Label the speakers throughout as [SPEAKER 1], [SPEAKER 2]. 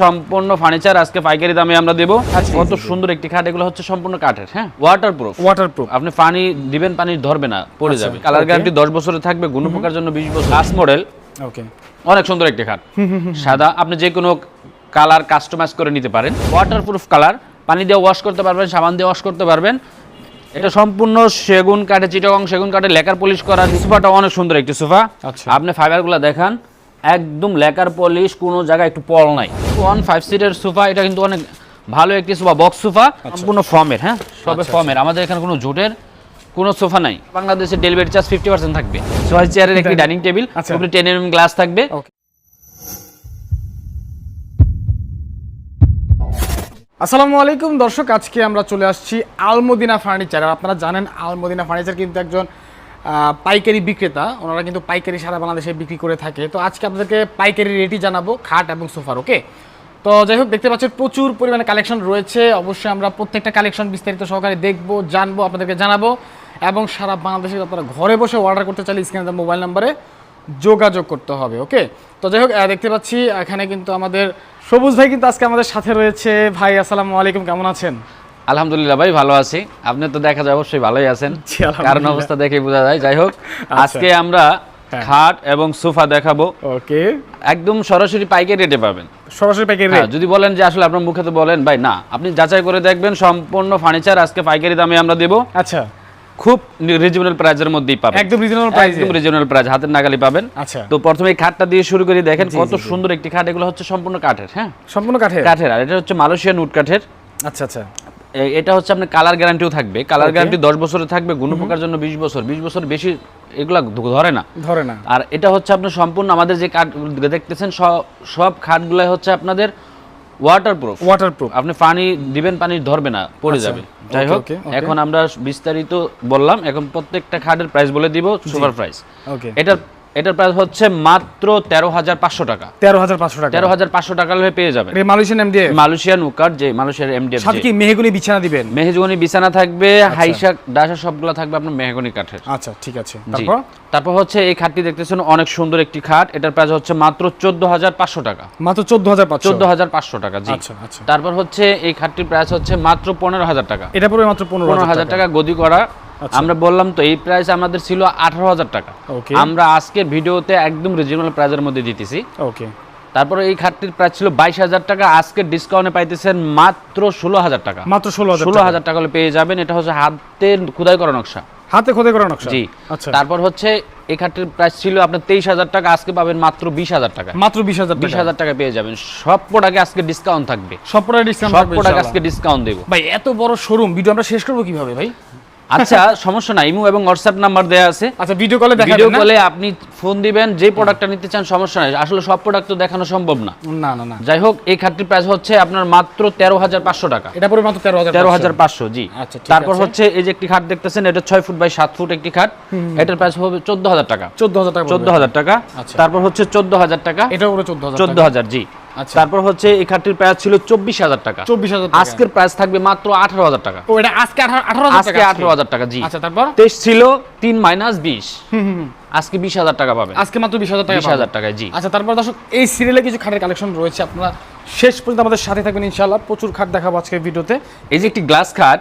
[SPEAKER 1] সম্পূর্ণ ফার্নিচার আজকে পাইকারি দামে আমরা দেবো।
[SPEAKER 2] আচ্ছা,
[SPEAKER 1] কত। সুন্দর একটি খাট এগুলো হচ্ছে সম্পূর্ণ কাঠের হ্যাঁ? ওয়াটার প্রুফ
[SPEAKER 2] ওয়াটারপ্রুফ
[SPEAKER 1] আপনি পানি দিবেন পানি ধরবে না পড়ে
[SPEAKER 2] আচ্ছা,
[SPEAKER 1] যাবে। কালার গ্যারান্টি দশ বছরে থাকবে গুণপোকার জন্য বিশ বছর। লাস্ট মডেল
[SPEAKER 2] ওকে
[SPEAKER 1] অনেক সুন্দর একটি খাট। সাদা আপনি যে কোনো কালার কাস্টমাইজ করে নিতে পারেন। ওয়াটার প্রুফ কালার পানি দিয়ে ওয়াশ করতে পারবেন সাবান দিয়ে ওয়াশ করতে পারবেন। এটা সম্পূর্ণ সেগুন কাঠে চিটাগং সেগুন কাঠে লেকার পলিশ করা সোফাটা অনেক সুন্দর একটি সোফা।
[SPEAKER 2] আচ্ছা।
[SPEAKER 1] আপনি ফাইবারগুলো দেখান। একদম লেকার পলিশ কোনো জায়গায় একটু পল নাই। ওয়ান ফাইভ সিটের সোফা এটা কিন্তু অনেক ভালো একটি সোফা বক্স সোফা সম্পূর্ণ ফর্মের হ্যাঁ? সবে ফর্মের। আমাদের এখানে কোনো জুটের কোনো সোফা নাই। বাংলাদেশের ডেলিভারি চার্জ ফিফটি পার্সেন্ট থাকবে। ছয় চেয়ারের একটি ডাইনিং টেবিল
[SPEAKER 2] আচ্ছা।
[SPEAKER 1] টেন এম গ্লাস থাকবে।
[SPEAKER 2] আসসালামু আলাইকুম দর্শক আজকে আমরা চলে আসছি আলমদিনা ফার্নিচার। আপনারা জানেন আলমদিনা ফার্নিচার কিন্তু একজন পাইকারি বিক্রেতা, ওনারা কিন্তু পাইকারি সারা বাংলাদেশে বিক্রি করে থাকে। তো আজকে আপনাদেরকে পাইকারি রেটই জানাব, খাট এবং সোফার, ওকে? তো যাই হোক, দেখতে পাচ্ছেন প্রচুর পরিমাণে কালেকশন রয়েছে। অবশ্যই আমরা প্রত্যেকটা কালেকশন বিস্তারিত সহকারে দেখব, জানব, আপনাদেরকে জানাব। এবং সারা বাংলাদেশে আপনারা ঘরে বসে অর্ডার করতে চাইলে স্ক্রিনে মোবাইল নাম্বারে যোগাযোগ করতে হবে, ওকে? তো যাই হোক দেখতে পাচ্ছি এখানে কিন্তু আমাদের সবুজ ভাই কিন্তু আজকে আমাদের সাথে রয়েছে। ভাই, আসসালামু আলাইকুম, কেমন আছেন?
[SPEAKER 1] আলহামদুলিল্লাহ ভাই ভালো আছি। আপনি তো দেখা যায় অবশ্যই ভালোই আছেন। কারণ অবস্থা দেখে বোঝা যায়। যাই হোক আজকে আমরা
[SPEAKER 2] হ্যাঁ।
[SPEAKER 1] খাট এবং সোফা দেখাবো।
[SPEAKER 2] ওকে।
[SPEAKER 1] একদম সরাসরি পাইকারি রেটে পাবেন।
[SPEAKER 2] সরাসরি প্যাকেট
[SPEAKER 1] হ্যাঁ যদি বলেন যে আসলে আপনার মুখে তো বলেন ভাই না। আপনি যাচাই করে দেখবেন সম্পূর্ণ ফার্নিচার আজকে পাইকারি দামে আমরা দেবো।
[SPEAKER 2] আচ্ছা।
[SPEAKER 1] খুব রিজনেবল প্রাইজের মধ্যেই পাবেন।
[SPEAKER 2] একদম রিজনেবল প্রাইস
[SPEAKER 1] একদম রিজনেবল প্রাইস হাতের নাগালি পাবেন।
[SPEAKER 2] আচ্ছা।
[SPEAKER 1] তো প্রথমে খাটটা দিয়ে শুরু করি দেখেন কত। সুন্দর একটি খাট। এগুলো হচ্ছে সম্পূর্ণ কাঠের হ্যাঁ?
[SPEAKER 2] সম্পূর্ণ কাঠের?
[SPEAKER 1] কাঠের আর এটা হচ্ছে মালয়েশিয়ান উড কাঠের।
[SPEAKER 2] আচ্ছা আচ্ছা।
[SPEAKER 1] এটা হচ্ছে আপনার কালার গ্যারান্টিও থাকবে। কালার গ্যারান্টি দশ বছরের থাকবে গুণপোকার জন্য বিশ বছর। বিশ বছর বেশি এগুলা ধরে না।
[SPEAKER 2] ধরে না।
[SPEAKER 1] আর এটা হচ্ছে আপনার সম্পূর্ণ আমাদের যে কাঠ দেখতেছেন সব খাটগুলো হচ্ছে আপনাদের ওয়াটার প্রুফ
[SPEAKER 2] ওয়াটারপ্রুফ
[SPEAKER 1] আপনি পানি দিবেন পানি ধরবে না পড়ে
[SPEAKER 2] আচ্ছা,
[SPEAKER 1] যাবে। যাই হোক. এখন আমরা বিস্তারিত বললাম। এখন প্রত্যেকটা খাটের প্রাইস বলে দিব সুপার প্রাইস এটার এটার প্রাইস হচ্ছে মাত্র তেরো হাজার পাঁচশো টাকা।
[SPEAKER 2] তেরো হাজার পাঁচশো টাকা।
[SPEAKER 1] তেরো হাজার পাঁচশো টাকা পেয়ে যাবেন।
[SPEAKER 2] মালয়েশিয়ান এম দিয়ে
[SPEAKER 1] মালয়েশিয়ান উকার যে মালয়েশিয়ার এমডিএফ
[SPEAKER 2] সাথে কি মেহগুনি বিছানা দিবেন?
[SPEAKER 1] মেহগুনি বিছানা থাকবে হাইশাক ডাসা সবগুলো থাকবে আপনার মেহগনি কাঠের।
[SPEAKER 2] আচ্ছা ঠিক আছে। তারপর?
[SPEAKER 1] তারপর হচ্ছে এই খাটটি দেখতেছেন অনেক সুন্দর একটি খাট। এটার প্রাইস হচ্ছে মাত্র চোদ্দ হাজার পাঁচশো টাকা।
[SPEAKER 2] মাত্র চোদ্দ হাজার
[SPEAKER 1] চোদ্দ হাজার পাঁচশো টাকা জি।
[SPEAKER 2] আচ্ছা আচ্ছা।
[SPEAKER 1] তারপর হচ্ছে এই খাটটির প্রাইস হচ্ছে মাত্র পনেরো হাজার টাকা।
[SPEAKER 2] এটা পড়বে মাত্র পনেরো
[SPEAKER 1] হাজার টাকা গদি করা।
[SPEAKER 2] আচ্ছা।
[SPEAKER 1] আমরা বললাম তো এই প্রাইস আমাদের ছিল আঠারো হাজার টাকা।
[SPEAKER 2] ওকে
[SPEAKER 1] আমরা আজকের ভিডিওতে একদম রিজনেবল প্রাইসের মধ্যে দিতেছি।
[SPEAKER 2] ওকে
[SPEAKER 1] তারপরে এই খাটটির প্রাইস ছিল বাইশ হাজার টাকা। আজকের ডিসকাউন্টে পাইতেছেন মাত্র ষোলো হাজার টাকা।
[SPEAKER 2] মাত্র ষোলো হাজার
[SPEAKER 1] ষোলো হাজার টাকা হলে পেয়ে যাবেন। এটা হচ্ছে হাতের খোদাই করা নকশা।
[SPEAKER 2] হাতে খোদাই করা নকশা?
[SPEAKER 1] জি।
[SPEAKER 2] আচ্ছা।
[SPEAKER 1] তারপর হচ্ছে এই খাটটির প্রাইস ছিল আপনার তেইশ হাজার টাকা আজকে পাবেন মাত্র বিশ হাজার টাকা।
[SPEAKER 2] মাত্র বিশ হাজার
[SPEAKER 1] বিশ
[SPEAKER 2] টাকা
[SPEAKER 1] হাজার টাকা পেয়ে যাবেন। সব প্রোডাক্টে আজকে ডিসকাউন্ট থাকবে।
[SPEAKER 2] সব প্রোডাক্ট ডিসকাউন্ট
[SPEAKER 1] সব প্রোডাক্ট আজকে ডিসকাউন্ট দেবো।
[SPEAKER 2] ভাই এত বড় শোরুম ভিডিও আমরা শেষ করব কীভাবে ভাই?
[SPEAKER 1] আচ্ছা সমস্যা নাই। ইমো এবং হোয়াটসঅ্যাপ নাম্বার দেওয়া আছে।
[SPEAKER 2] আচ্ছা ভিডিও কলে দেখা
[SPEAKER 1] ভিডিও কলে আপনি ফোন দিবেন যে প্রোডাক্টটা নিতে চান সমস্যা নাই। আসলে সব প্রোডাক্ট তো দেখানো সম্ভব না।
[SPEAKER 2] না না না।
[SPEAKER 1] যাই হোক এই খাটটির প্রাইস হচ্ছে আপনার মাত্র তেরো হাজার পাঁচশো টাকা।
[SPEAKER 2] এটা পড়বে মাত্র তেরো হাজার
[SPEAKER 1] তেরো হাজার পাঁচশো জি।
[SPEAKER 2] আচ্ছা,
[SPEAKER 1] তারপর হচ্ছে এই যে একটি খাট দেখতেছেন এটা ছয় ফুট বাই সাত ফুট একটি খাট। এটার প্রাইস হবে চোদ্দ হাজার টাকা।
[SPEAKER 2] চোদ্দ হাজার টাকা
[SPEAKER 1] চোদ্দ হাজার টাকা।
[SPEAKER 2] আচ্ছা।
[SPEAKER 1] তারপর হচ্ছে চোদ্দ হাজার টাকা।
[SPEAKER 2] এটা পড়বে হাজার
[SPEAKER 1] চোদ্দ হাজার জি। তারপর হচ্ছে এই খাটটির প্রাইস ছিল চব্বিশ হাজার টাকা।
[SPEAKER 2] চব্বিশ হাজার
[SPEAKER 1] আজকের প্রাইস থাকবে মাত্র আঠারো হাজার টাকা।
[SPEAKER 2] ও এটা আজকে আঠারো হাজার
[SPEAKER 1] আজকে আঠারো হাজার টাকা জি।
[SPEAKER 2] আচ্ছা তারপর?
[SPEAKER 1] তেইশ ছিল তিন মাইনাস বিশ। আজকে বিশ হাজার টাকা পাবেন।
[SPEAKER 2] আজকে মাত্র বিশ হাজার টাকা
[SPEAKER 1] বিশ হাজার টাকায় জি।
[SPEAKER 2] আচ্ছা তারপর দর্শক এই সিরিয়ালে কিছু খাটের কালেকশন রয়েছে। আপনারা শেষ পর্যন্ত আমাদের সাথে থাকবেন ইনশাআল্লাহ। প্রচুর খাট দেখাবো আজকে ভিডিওতে।
[SPEAKER 1] এই যে একটি গ্লাস খাট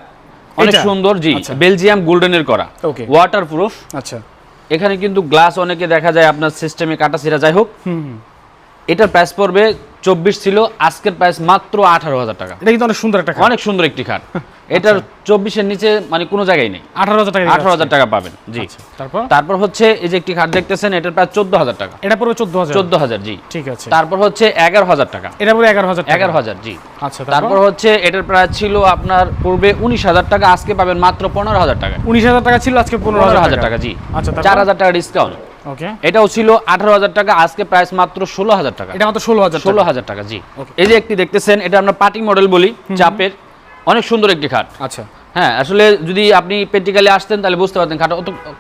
[SPEAKER 1] অনেক সুন্দর জি।
[SPEAKER 2] আচ্ছা।
[SPEAKER 1] বেলজিয়াম গোল্ডেনের করা।
[SPEAKER 2] Okay.
[SPEAKER 1] ওয়াটার প্রুফ
[SPEAKER 2] আচ্ছা।
[SPEAKER 1] এখানে কিন্তু গ্লাস অনেকে দেখা যায় আপনার সিস্টেমে কাটা ছিঁড়া। যাই হোক। এটার প্রাইস পড়বে চব্বিশ ছিল আজকের প্রাইস মাত্র আঠারো হাজার টাকা।
[SPEAKER 2] এটা কিন্তু অনেক সুন্দর একটা খাট।
[SPEAKER 1] অনেক সুন্দর একটি খাট। এটার চব্বিশের নিচে মানে কোনো জায়গায় নেই।
[SPEAKER 2] আঠারো হাজার টাকা
[SPEAKER 1] আঠারো হাজার টাকা পাবেন জি।
[SPEAKER 2] তারপর?
[SPEAKER 1] তারপর হচ্ছে এই যে একটি খাট দেখতেছেন এটার প্রায় চোদ্দ হাজার টাকা।
[SPEAKER 2] এটা পড়বে চোদ্দ হাজার।
[SPEAKER 1] চোদ্দ হাজার জি।
[SPEAKER 2] ঠিক আছে।
[SPEAKER 1] তারপর হচ্ছে এগারো হাজার টাকা।
[SPEAKER 2] এটা পড়বে এগারো হাজার
[SPEAKER 1] এগারো হাজার জি।
[SPEAKER 2] আচ্ছা
[SPEAKER 1] তারপর? হচ্ছে এটার প্রায় ছিল আপনার পূর্বে উনিশ হাজার টাকা আজকে পাবেন মাত্র পনেরো হাজার টাকা।
[SPEAKER 2] উনিশ হাজার টাকা ছিল আজকে পনেরো হাজার
[SPEAKER 1] টাকা। জি।
[SPEAKER 2] আচ্ছা
[SPEAKER 1] চার হাজার টাকা ডিসকাউন্ট
[SPEAKER 2] ওকে
[SPEAKER 1] এটাও ছিল আঠারো হাজার টাকা আজকে প্রাইস মাত্র ষোলো হাজার টাকা।
[SPEAKER 2] এটা মাত্র ষোলো হাজার
[SPEAKER 1] ষোলো হাজার টাকা জি। এই যে একটি দেখতেছেন এটা আমরা পার্টি মডেল বলি চাপের। অনেক সুন্দর একটি খাট।
[SPEAKER 2] আচ্ছা।
[SPEAKER 1] হ্যাঁ আসলে যদি আপনি প্র্যাকটিক্যালি আসতেন তাহলে বুঝতে পারতেন খাট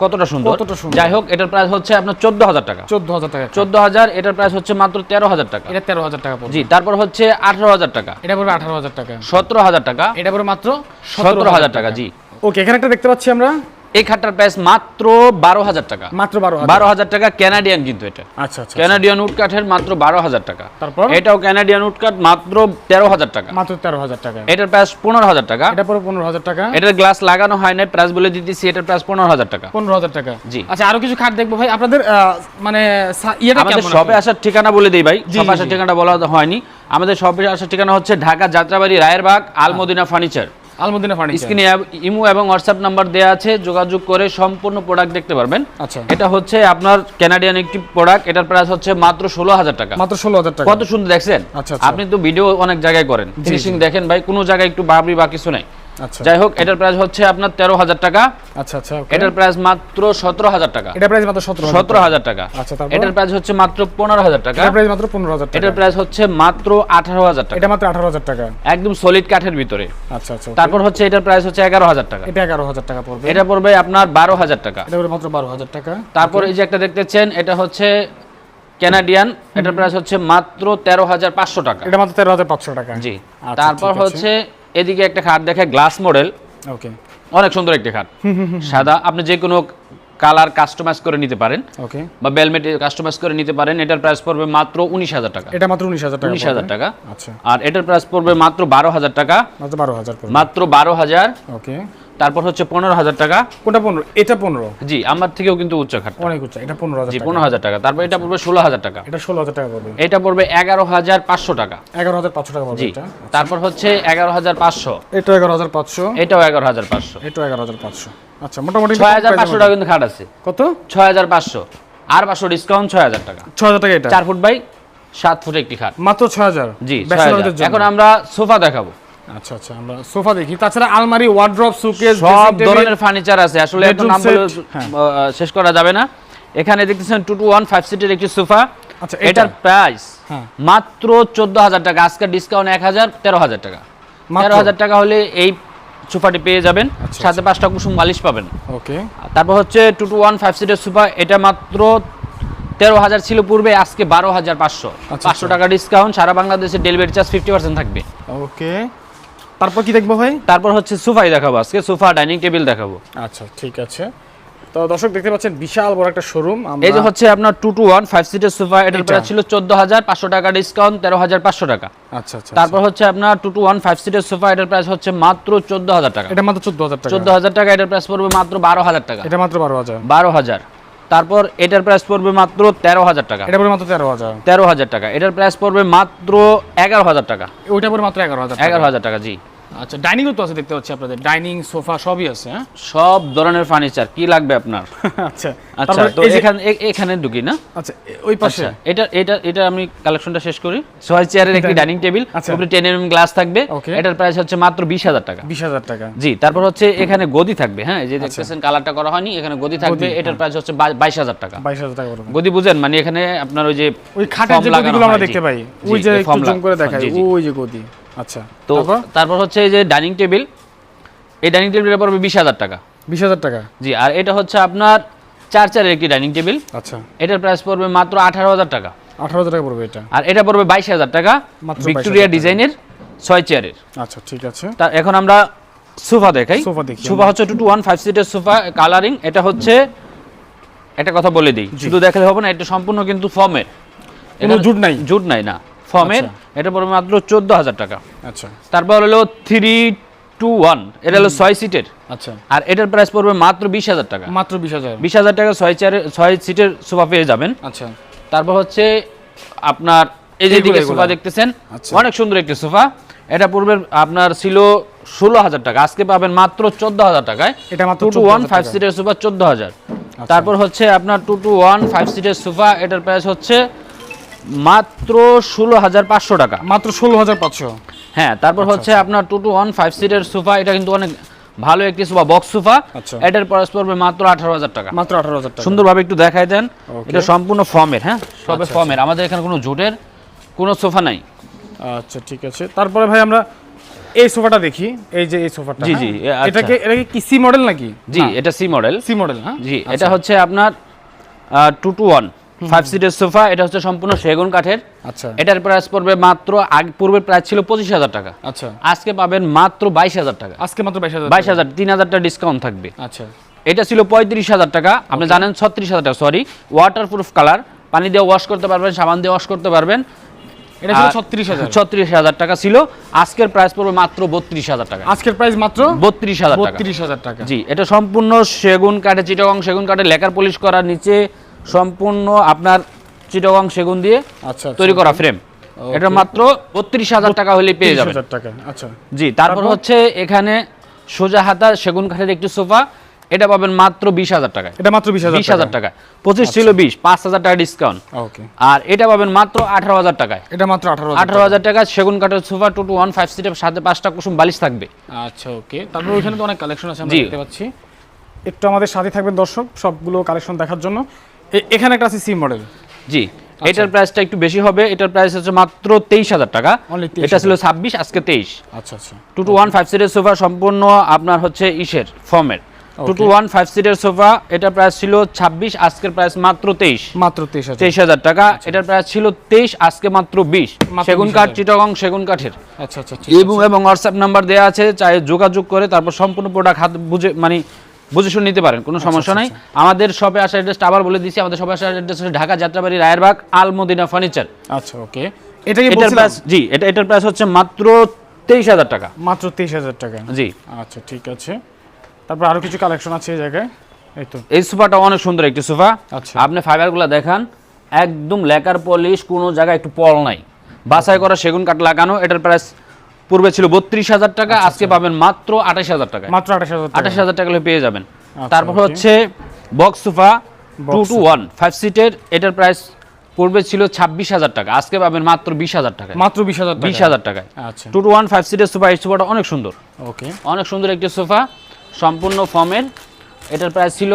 [SPEAKER 1] কতটা সুন্দর। যাই হোক এটার প্রাইস হচ্ছে আপনার চোদ্দ হাজার টাকা।
[SPEAKER 2] চোদ্দ হাজার টাকা।
[SPEAKER 1] চোদ্দ হাজার এটার প্রাইস হচ্ছে মাত্র তেরো হাজার টাকা।
[SPEAKER 2] এটা তেরো হাজার টাকা
[SPEAKER 1] জি তারপর হচ্ছে আঠারো হাজার টাকা।
[SPEAKER 2] এটা পড়বে আঠারো হাজার টাকা।
[SPEAKER 1] সতেরো হাজার টাকা।
[SPEAKER 2] এটা পড়বে মাত্র
[SPEAKER 1] সতেরো হাজার টাকা জি।
[SPEAKER 2] ওকে এখানে একটা দেখতে পাচ্ছি আমরা।
[SPEAKER 1] এই খাটটার প্রাইস মাত্র বারো হাজার টাকা।
[SPEAKER 2] মাত্র বারো হাজার।
[SPEAKER 1] বারো হাজার টাকা ক্যানাডিয়ান কিন্তু এটা।
[SPEAKER 2] আচ্ছা আচ্ছা
[SPEAKER 1] ক্যানাডিয়ান উড কাঠের মাত্র বারো হাজার টাকা।
[SPEAKER 2] তারপর?
[SPEAKER 1] এটাও ক্যানাডিয়ান উড কাঠ মাত্র তেরো হাজার টাকা।
[SPEAKER 2] মাত্র তেরো হাজার টাকা।
[SPEAKER 1] এটার প্রাইস পনেরো হাজার টাকা।
[SPEAKER 2] এটা পরে পনেরো হাজার টাকা।
[SPEAKER 1] এটার গ্লাস লাগানো হয় না প্রাইস বলে দিতেছি এটার প্রাইস পনেরো হাজার টাকা।
[SPEAKER 2] পনেরো হাজার টাকা।
[SPEAKER 1] জি।
[SPEAKER 2] আচ্ছা আরও কিছু খাট দেখব ভাই। আপনাদের মানে ইয়েটা
[SPEAKER 1] আমাদের শপে আসার ঠিকানা বলে দিই ভাই।
[SPEAKER 2] জি,
[SPEAKER 1] আসার ঠিকানা বলা হয়নি। আমাদের শপে আসার ঠিকানা হচ্ছে ঢাকা যাত্রাবাড়ি রায়েরবাগ আলমদিনা ফার্নিচার
[SPEAKER 2] আলমদিনা ফার্নিচার
[SPEAKER 1] স্ক্রিনে ইমো এবং হোয়াটসঅ্যাপ নাম্বার দেওয়া আছে যোগাযোগ করে সম্পূর্ণ প্রোডাক্ট দেখতে পারবেন।
[SPEAKER 2] আচ্ছা।
[SPEAKER 1] এটা হচ্ছে আপনার কানাডিয়ান একটি প্রোডাক্ট এটার প্রাইস হচ্ছে মাত্র ষোলো হাজার টাকা।
[SPEAKER 2] মাত্র ষোলো হাজার টাকা।
[SPEAKER 1] কত সুন্দর দেখছেন?
[SPEAKER 2] আচ্ছা, আচ্ছা।
[SPEAKER 1] আপনি তো ভিডিও অনেক জায়গায় করেন। ফিনিশিং দেখেন ভাই কোন জায়গায় একটু বাবরি বা কিছু নাই। যাই হোক এটার প্রাইস হচ্ছে আপনার তেরো হাজার টাকা
[SPEAKER 2] আচ্ছা আচ্ছা
[SPEAKER 1] এটার প্রাইস মাত্র সতেরো হাজার টাকা
[SPEAKER 2] এটা প্রাইস মাত্র সতেরো
[SPEAKER 1] সতেরো হাজার টাকা
[SPEAKER 2] আচ্ছা?
[SPEAKER 1] এটার প্রাইস হচ্ছে মাত্র পনেরো হাজার টাকা
[SPEAKER 2] এটা প্রাইস মাত্র পনেরো হাজার টাকা
[SPEAKER 1] এটার প্রাইস হচ্ছে মাত্র আঠারো হাজার টাকা
[SPEAKER 2] এটা মাত্র আঠারো হাজার টাকা
[SPEAKER 1] একদম সলিড কাঠের ভিতরে
[SPEAKER 2] আচ্ছা আচ্ছা
[SPEAKER 1] তারপর হচ্ছে এটার প্রাইস হচ্ছে এগারো হাজার টাকা
[SPEAKER 2] এটা এগারো হাজার টাকা পড়বে
[SPEAKER 1] এটা পড়বে আপনার বারো হাজার টাকা
[SPEAKER 2] এটা পড়বে মাত্র বারো হাজার টাকা
[SPEAKER 1] তারপর এই যে একটা দেখতেছেন এটা হচ্ছে ক্যানাডিয়ান এটার প্রাইস হচ্ছে মাত্র তেরো হাজার পাঁচশো টাকা
[SPEAKER 2] এটা মাত্র তেরো হাজার পাঁচশো টাকা
[SPEAKER 1] জি
[SPEAKER 2] আচ্ছা,
[SPEAKER 1] তারপর হচ্ছে এদিকে একটা খাট দেখে গ্লাস মডেল
[SPEAKER 2] ওকে
[SPEAKER 1] অনেক সুন্দর একটি খাট। সাদা আপনি যে কোনো কালার কাস্টমাইজ করে নিতে পারেন।
[SPEAKER 2] ওকে
[SPEAKER 1] বা বেলমেট কাস্টমাইজ করে নিতে পারেন। এটার প্রাইস পড়বে মাত্র উনিশ হাজার টাকা।
[SPEAKER 2] এটা মাত্র উনিশ হাজার টাকা
[SPEAKER 1] উনিশ হাজার। টাকা।
[SPEAKER 2] আচ্ছা।
[SPEAKER 1] আর এটার প্রাইস পড়বে মাত্র বারো হাজার টাকা।
[SPEAKER 2] মাত্র বারো হাজার
[SPEAKER 1] মাত্র বারো হাজার।
[SPEAKER 2] ওকে
[SPEAKER 1] তারপর হচ্ছে পনেরো হাজার টাকা।
[SPEAKER 2] কোনটা পনেরো? এটা পনেরো?
[SPEAKER 1] জি আমার থেকেও কিন্তু উচ্চ খাট
[SPEAKER 2] অনেক উচ্চ এটা পনেরো হাজার
[SPEAKER 1] জি পনেরো হাজার টাকা। তারপর এটা পড়বে ষোলো হাজার টাকা।
[SPEAKER 2] এটা ষোলো হাজার টাকা পড়বে।
[SPEAKER 1] এটা পড়বে এগারো হাজার পাঁচশো টাকা।
[SPEAKER 2] এগারো হাজার পাঁচশো টাকা
[SPEAKER 1] জি তারপর হচ্ছে এগারো হাজার পাঁচশো।
[SPEAKER 2] এটা এগারো হাজার পাঁচশো।
[SPEAKER 1] এটাও এগারো হাজার পাঁচশো।
[SPEAKER 2] এটা এগারো হাজার পাঁচশো। আচ্ছা মোটামুটি
[SPEAKER 1] ছয় হাজার পাঁচশো টাকা কিন্তু খাট আছে।
[SPEAKER 2] কত?
[SPEAKER 1] ছয় হাজার পাঁচশো আর পাঁচশো ডিসকাউন্ট ছয় হাজার টাকা।
[SPEAKER 2] ছয় হাজার টাকা এটা?
[SPEAKER 1] চার ফুট বাই সাত ফুট একটি খাট।
[SPEAKER 2] মাত্র ছয় হাজার?
[SPEAKER 1] জি। এখন আমরা সোফা দেখাবো।
[SPEAKER 2] আচ্ছা আচ্ছা আমরা সোফা দেখি। তাছাড়া আলমারি ওয়ার্ড্রপ সুকেস
[SPEAKER 1] সব ধরনের ফার্নিচার আছে। আসলে এত নাম বলে
[SPEAKER 2] হ্যাঁ।
[SPEAKER 1] শেষ করা যাবে না। এখানে দেখতেছেন টু টু ওয়ান ফাইভ সিটের একটি সোফা।
[SPEAKER 2] আচ্ছা,
[SPEAKER 1] এটার প্রাইস
[SPEAKER 2] হ্যাঁ।
[SPEAKER 1] মাত্র চোদ্দ হাজার টাকা। আজকের ডিসকাউন্ট এক হাজার তেরো হাজার টাকা? তেরো হাজার টাকা হলে এই সোফাটি পেয়ে যাবেন।
[SPEAKER 2] আচ্ছা,
[SPEAKER 1] সাথে পাঁচটা কুসুম বালিশ পাবেন।
[SPEAKER 2] ওকে।
[SPEAKER 1] তারপর হচ্ছে টু টু ওয়ান ফাইভ সিটের সোফা। এটা মাত্র তেরো হাজার ছিল পূর্বে আজকে বারো হাজার পাঁচশো।
[SPEAKER 2] আচ্ছা,
[SPEAKER 1] পাঁচশো
[SPEAKER 2] আচ্ছা।
[SPEAKER 1] টাকা ডিসকাউন্ট সারা বাংলাদেশে ডেলিভারি চার্জ ফিফটি পার্সেন্ট থাকবে।
[SPEAKER 2] ওকে। তারপর কি দেখব ভাই?
[SPEAKER 1] তারপর হচ্ছে সোফাই দেখাবো আজকে সোফা ডাইনিং টেবিল দেখাবো।
[SPEAKER 2] আচ্ছা ঠিক আছে। তো দর্শক দেখতে পাচ্ছেন বিশাল বড় একটা শোরুম
[SPEAKER 1] এই যে হচ্ছে আপনার টু টু ওয়ান ফাইভ সিটের সোফা এটার
[SPEAKER 2] এটা?
[SPEAKER 1] প্রাইস ছিল চোদ্দ হাজার পাঁচশো টাকা ডিসকাউন্ট তেরো হাজার পাঁচশো টাকা।
[SPEAKER 2] আচ্ছা আচ্ছা
[SPEAKER 1] তারপর হচ্ছে আপনার টু টু ওয়ান ফাইভ সিটের সোফা এটার প্রাইস হচ্ছে মাত্র চোদ্দ হাজার টাকা।
[SPEAKER 2] আচ্ছা। এটা মাত্র চোদ্দ হাজার টাকা।
[SPEAKER 1] চোদ্দ হাজার টাকা এটার প্রাইস পড়বে মাত্র বারো হাজার টাকা।
[SPEAKER 2] এটা মাত্র বারো হাজার।
[SPEAKER 1] বারো হাজার। তারপর এটার প্রাইস পড়বে মাত্র তেরো হাজার টাকা।
[SPEAKER 2] এটা পরে মাত্র তেরো হাজার।
[SPEAKER 1] তেরো হাজার টাকা। এটার প্রাইস পড়বে মাত্র এগারো হাজার টাকা।
[SPEAKER 2] ওইটা পরে মাত্র এগারো হাজার
[SPEAKER 1] এগারো হাজার টাকা জি।
[SPEAKER 2] আচ্ছা ডাইনিংও তো আছে দেখতে পাচ্ছি আপনাদের। ডাইনিং সোফা সবই আছে হ্যাঁ?
[SPEAKER 1] সব ধরনের ফার্নিচার কি লাগবে আপনার?
[SPEAKER 2] আচ্ছা
[SPEAKER 1] আচ্ছা তো এখানে এখানে ঢুকি না?
[SPEAKER 2] আচ্ছা ওই পাশে।
[SPEAKER 1] আচ্ছা এটা এটা এটা আমি কালেকশনটা শেষ করি। ছয় চেয়ারের একটি ডাইনিং টেবিল
[SPEAKER 2] আচ্ছা।
[SPEAKER 1] উপরে টেন এম গ্লাস থাকবে। এটার প্রাইস হচ্ছে মাত্র বিশ হাজার টাকা।
[SPEAKER 2] বিশ হাজার টাকা।
[SPEAKER 1] জি তারপর হচ্ছে এখানে গদি থাকবে হ্যাঁ? যে দেখতেছেন কালারটা করা হয়নি এখানে গদি থাকবে
[SPEAKER 2] গদি,
[SPEAKER 1] এটার প্রাইস হচ্ছে বা- বাইশ হাজার টাকা।
[SPEAKER 2] বাইশ হাজার টাকা
[SPEAKER 1] গদি বুঝেন মানে এখানে আপনার ওই যে
[SPEAKER 2] ওই খাটের যে গদিগুলো আমরা দেখতে পাই ওই যে একটু জুম করে
[SPEAKER 1] জি।
[SPEAKER 2] ওই যে গদি। আচ্ছা
[SPEAKER 1] তো
[SPEAKER 2] তারপর?
[SPEAKER 1] হচ্ছে এই যে ডাইনিং টেবিল এই ডাইনিং টেবিলটা পড়বে বিশ হাজার টাকা।
[SPEAKER 2] বিশ হাজার টাকা?
[SPEAKER 1] জি আর এটা হচ্ছে আপনার চার চারের একটি ডাইনিং টেবিল।
[SPEAKER 2] আচ্ছা।
[SPEAKER 1] এটার প্রাইস পড়বে মাত্র আঠারো হাজার টাকা।
[SPEAKER 2] আঠারো হাজার টাকা পড়বে এটা?
[SPEAKER 1] আর এটা পড়বে বাইশ হাজার টাকা ভিক্টোরিয়া ডিজাইনের ছয় চেয়ারের।
[SPEAKER 2] আচ্ছা ঠিক আছে।
[SPEAKER 1] তা এখন আমরা সোফা দেখাই।
[SPEAKER 2] সোফা দেখি
[SPEAKER 1] সোফা হচ্ছে টু টু ওয়ান ফাইভ সিটের সোফা কালারিং এটা হচ্ছে একটা কথা বলে দিই। শুধু দেখালে হবে না এটা সম্পূর্ণ কিন্তু ফর্মের।
[SPEAKER 2] জুট নাই।
[SPEAKER 1] জুট নাই না। ফর্মের
[SPEAKER 2] আচ্ছা।
[SPEAKER 1] এটা পড়বে মাত্র চোদ্দ হাজার টাকা।
[SPEAKER 2] আচ্ছা।
[SPEAKER 1] তারপর হলো থ্রি টু ওয়ান এটা হলো ছয় সিটের
[SPEAKER 2] আচ্ছা।
[SPEAKER 1] আর এটার প্রাইস পড়বে মাত্র বিশ হাজার টাকা।
[SPEAKER 2] মাত্র বিশ হাজার।
[SPEAKER 1] বিশ হাজার টাকা ছয় চেয়ারের ছয় সিটের সোফা পেয়ে যাবেন।
[SPEAKER 2] আচ্ছা।
[SPEAKER 1] তারপর হচ্ছে আপনার এই যে দিকে সোফা দেখতেছেন
[SPEAKER 2] আচ্ছা।
[SPEAKER 1] অনেক সুন্দর একটি সোফা এটা পূর্বের আপনার ছিল ষোলো হাজার টাকা। আজকে পাবেন মাত্র চোদ্দ হাজার টাকায়।
[SPEAKER 2] এটা মাত্র
[SPEAKER 1] টু টু ওয়ান ফাইভ সিটের সোফা চোদ্দ হাজার তারপর হচ্ছে আপনার টু টু ওয়ান ফাইভ সিটের সোফা এটার প্রাইস হচ্ছে মাত্র ষোলো হাজার পাঁচশো টাকা।
[SPEAKER 2] মাত্র ষোলো হাজার পাঁচশো।
[SPEAKER 1] হ্যাঁ তারপর হচ্ছে আপনার টু টু ওয়ান ফাইভ সিটের সোফা এটা কিন্তু অনেক ভালো একটি সোফা বক্স সোফা।
[SPEAKER 2] আচ্ছা।
[SPEAKER 1] এটার প্রাইস পড়বে মাত্র আঠারো হাজার টাকা।
[SPEAKER 2] মাত্র আঠারো হাজার টাকা।
[SPEAKER 1] সুন্দরভাবে একটু দেখাই দেন। এটা সম্পূর্ণ ফর্মের হ্যাঁ? সবে
[SPEAKER 2] আচ্ছা,
[SPEAKER 1] ফর্মের আমাদের এখানে কোনো জুটের কোনো সোফা নাই।
[SPEAKER 2] আচ্ছা ঠিক আছে। তারপরে ভাই আমরা এই সোফাটা দেখি। এই যে এই সোফাটা
[SPEAKER 1] জি,
[SPEAKER 2] হ্যাঁ?
[SPEAKER 1] জি, আচ্ছা।
[SPEAKER 2] এটাকে এটাকে কি সি মডেল নাকি?
[SPEAKER 1] জি এটা সি মডেল
[SPEAKER 2] সি মডেল হ্যাঁ?
[SPEAKER 1] জি এটা হচ্ছে আপনার টু টু ওয়ান ফাইভ সিটের সোফা এটা হচ্ছে সম্পূর্ণ সেগুন কাঠের।
[SPEAKER 2] আচ্ছা।
[SPEAKER 1] এটার প্রাইস পড়বে মাত্র আগে পূর্বের প্রাইস ছিল পঁচিশ হাজার টাকা।
[SPEAKER 2] আচ্ছা।
[SPEAKER 1] আজকে পাবেন মাত্র বাইশ হাজার টাকা।
[SPEAKER 2] আজকে মাত্র বাইশ হাজার
[SPEAKER 1] বাইশ হাজার তিন হাজারটা ডিসকাউন্ট থাকবে।
[SPEAKER 2] আচ্ছা।
[SPEAKER 1] এটা ছিল পঁয়ত্রিশ হাজার টাকা। আপনি জানেন ছত্রিশ হাজার টাকা সরি ওয়াটারপ্রুফ কালার পানি দিয়ে ওয়াশ করতে পারবেন সাবান দিয়ে ওয়াশ করতে পারবেন।
[SPEAKER 2] এটা ছিল ছত্রিশ হাজার।
[SPEAKER 1] ছত্রিশ হাজার টাকা ছিল। আজকের প্রাইস পড়বে মাত্র বত্রিশ হাজার টাকা।
[SPEAKER 2] আজকের প্রাইস মাত্র
[SPEAKER 1] বত্রিশ হাজার টাকা।
[SPEAKER 2] বত্রিশ হাজার টাকা।
[SPEAKER 1] জি এটা সম্পূর্ণ সেগুন কাঠে চিটাগং সেগুন কাঠে লেকার পলিশ করা নিচে সম্পূর্ণ আপনার চিটাগং সেগুন দিয়ে
[SPEAKER 2] আচ্ছা
[SPEAKER 1] তৈরি করা ফ্রেম এটা মাত্র বত্রিশ হাজার টাকা হলে পেয়ে যাবেন।
[SPEAKER 2] টাকা আচ্ছা।
[SPEAKER 1] জি তারপর হচ্ছে এখানে সোজা হাতা সেগুন কাঠের একটি সোফা এটা পাবেন মাত্র বিশ হাজার টাকায়।
[SPEAKER 2] এটা মাত্র বিশ হাজার
[SPEAKER 1] টাকা পঁচিশ ছিল বিশ পাঁচ হাজার টাকা ডিসকাউন্ট
[SPEAKER 2] ওকে
[SPEAKER 1] আর এটা পাবেন মাত্র আঠারো হাজার টাকায়।
[SPEAKER 2] এটা মাত্র আঠারো
[SPEAKER 1] আঠারো হাজার টাকা সেগুন কাঠের sofa two two one five সিটের সাথে পাঁচটা কুসুম বালিশ থাকবে।
[SPEAKER 2] আচ্ছা ওকে তারপর ওইখানে তো অনেক কালেকশন আছে আমরা দেখতে পাচ্ছি। একটু আমাদের সাথে থাকবেন দর্শক সবগুলো কালেকশন দেখার জন্য। এখানে একটা আছে সি মডেল
[SPEAKER 1] জি এটার প্রাইসটা একটু বেশি হবে। এটার প্রাইস হচ্ছে মাত্র তেইশ হাজার টাকা। এটা ছিল ছাব্বিশ আজকে তেইশ।
[SPEAKER 2] আচ্ছা আচ্ছা।
[SPEAKER 1] টু টু ওয়ান ফাইভ সিটের সোফা সম্পূর্ণ আপনার হচ্ছে ইসের ফর্মের টু টু ওয়ান ফাইভ সিটের সোফা এটার প্রাইস ছিল ছাব্বিশ আজকের প্রাইস মাত্র তেইশ।
[SPEAKER 2] মাত্র তেইশ হাজার।
[SPEAKER 1] তেইশ হাজার টাকা। এটার প্রাইস ছিল তেইশ আজকে মাত্র বিশ। সেগুন কাঠ চিটাগং সেগুন কাঠের।
[SPEAKER 2] আচ্ছা আচ্ছা
[SPEAKER 1] এবং এবং হোয়াটসঅ্যাপ নাম্বার দেওয়া আছে চাই যোগাযোগ করে তারপর সম্পূর্ণ প্রোডাক্ট হাত বুঝে মানে বুঝে শুনে নিতে পারেন কোনো সমস্যা নাই। আমাদের শপে আসার অ্যাড্রেসটা আবার বলে দিচ্ছি আমাদের শপে আসার অ্যাড্রেস হচ্ছে ঢাকা যাত্রাবাড়ি রায়েরবাগ আলমদিনা ফার্নিচার
[SPEAKER 2] আচ্ছা ওকে। এটা কি
[SPEAKER 1] প্রাইস জি এটা এটার প্রাইস হচ্ছে মাত্র তেইশ হাজার টাকা।
[SPEAKER 2] মাত্র তেইশ হাজার টাকা।
[SPEAKER 1] জি।
[SPEAKER 2] আচ্ছা ঠিক আছে। তারপর আরও কিছু কালেকশন আছে এই জায়গায়? এই তো।
[SPEAKER 1] এই সোফাটা অনেক সুন্দর একটি সোফা।
[SPEAKER 2] আচ্ছা।
[SPEAKER 1] আপনি ফাইবারগুলো দেখান একদম লেকার পলিশ কোনো জায়গায় একটু পল নাই। বাছাই করা সেগুন কাঠ লাগানো এটার প্রাইস পূর্বে ছিল বত্রিশ হাজার টাকা আজকে পাবেন মাত্র আঠাশ হাজার টাকা
[SPEAKER 2] মাত্র আঠাশ হাজার টাকা।
[SPEAKER 1] আঠাশ হাজার টাকা পেয়ে যাবেন।
[SPEAKER 2] আচ্ছা,
[SPEAKER 1] তারপর হচ্ছে box sofa two two one five সিটের এটার প্রাইস পূর্বে ছিল ছাব্বিশ হাজার টাকা আজকে পাবেন মাত্র বিশ হাজার টাকা
[SPEAKER 2] মাত্র বিশ হাজার
[SPEAKER 1] বিশ হাজার টাকায়।
[SPEAKER 2] আচ্ছা।
[SPEAKER 1] টু টু ওয়ান ফাইভ সিটের সোফা এই সোফাটা অনেক সুন্দর।
[SPEAKER 2] ওকে।
[SPEAKER 1] অনেক সুন্দর একটি সোফা সম্পূর্ণ ফর্মের। এটার প্রাইস ছিল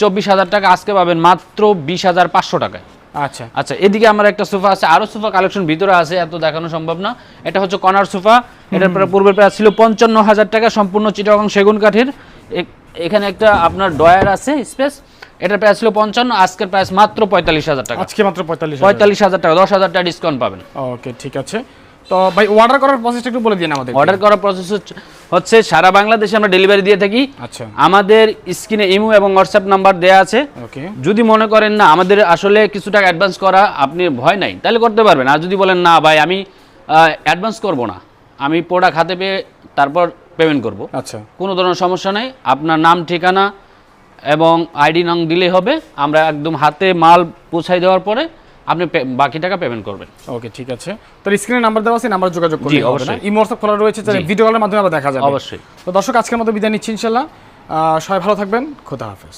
[SPEAKER 1] চব্বিশ হাজার টাকা আজকে পাবেন মাত্র বিশ হাজার পাঁচশো টাকায়।
[SPEAKER 2] আচ্ছা।
[SPEAKER 1] আচ্ছা এদিকে আমার একটা সোফা আছে আরও সোফা কালেকশন ভিতরে আছে এত দেখানো সম্ভব না। এটা হচ্ছে কনার সোফা এটার প্রায় পূর্বের প্রায় ছিল পঞ্চান্ন হাজার টাকা সম্পূর্ণ চিটাগং সেগুন কাঠের। এখানে একটা আপনার ডয়ার আছে স্পেস। এটার প্রাইস ছিল পঞ্চান্ন আজকের প্রাইস মাত্র পঁয়তাল্লিশ হাজার টাকা।
[SPEAKER 2] আজকে মাত্র পঁয়তাল্লিশ
[SPEAKER 1] পঁয়তাল্লিশ হাজার টাকা দশ হাজার টাকা ডিসকাউন্ট পাবেন।
[SPEAKER 2] ওকে ঠিক আছে। তো ভাই অর্ডার করার প্রসেসটা একটু বলে দিন আমাদের
[SPEAKER 1] অর্ডার করার প্রসেস হচ্ছে সারা বাংলাদেশে আমরা ডেলিভারি দিয়ে থাকি।
[SPEAKER 2] আচ্ছা।
[SPEAKER 1] আমাদের স্ক্রিনে ইমো এবং হোয়াটসঅ্যাপ নাম্বার দেওয়া আছে।
[SPEAKER 2] ওকে
[SPEAKER 1] যদি মনে করেন না আমাদের আসলে কিছু টাকা অ্যাডভান্স করা আপনি ভয় নাই তাহলে করতে পারবেন। আর যদি বলেন না ভাই আমি অ্যাডভান্স করব না আমি প্রোডাক্ট হাতে পেয়ে তারপর পেমেন্ট করব।
[SPEAKER 2] আচ্ছা।
[SPEAKER 1] কোনো ধরনের সমস্যা নেই। আপনার নাম ঠিকানা এবং আইডি নং দিলেই হবে। আমরা একদম হাতে মাল পৌঁছাই দেওয়ার পরে আপনি বাকি টাকা পেমেন্ট করবেন।
[SPEAKER 2] ওকে ঠিক আছে। তো স্ক্রিনে নাম্বার দেওয়া আছে নাম্বার যোগাযোগ করলে
[SPEAKER 1] জি,
[SPEAKER 2] হবে না?
[SPEAKER 1] অবশ্যই।
[SPEAKER 2] ইমো হোয়াটসঅ্যাপ খোলা রয়েছে
[SPEAKER 1] তাহলে
[SPEAKER 2] ভিডিও কলের মাধ্যমে আবার দেখা যাবে।
[SPEAKER 1] অবশ্যই।
[SPEAKER 2] তো দর্শক আজকের মতো বিদায় নিচ্ছি ইনশাআল্লাহ সবাই ভালো থাকবেন। খোদা হাফেজ।